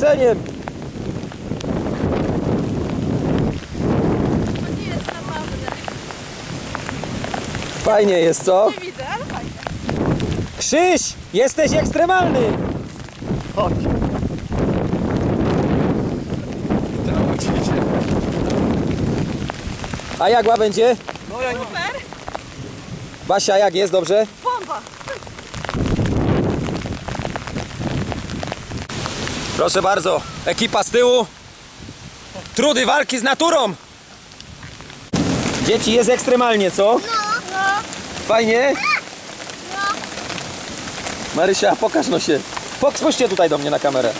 poleceniem. To nie jest zabawne. Fajnie jest, co? Nie widzę, ale fajnie. Krzyś, jesteś ekstremalny. Chodź. A jak będzie? No ja. Super. Basia, jak jest? Dobrze? Proszę bardzo, ekipa z tyłu. Trudy walki z naturą. Dzieci, jest ekstremalnie, co? No. Fajnie? Marysia, pokaż no się. Spójrzcie tutaj do mnie na kamerę.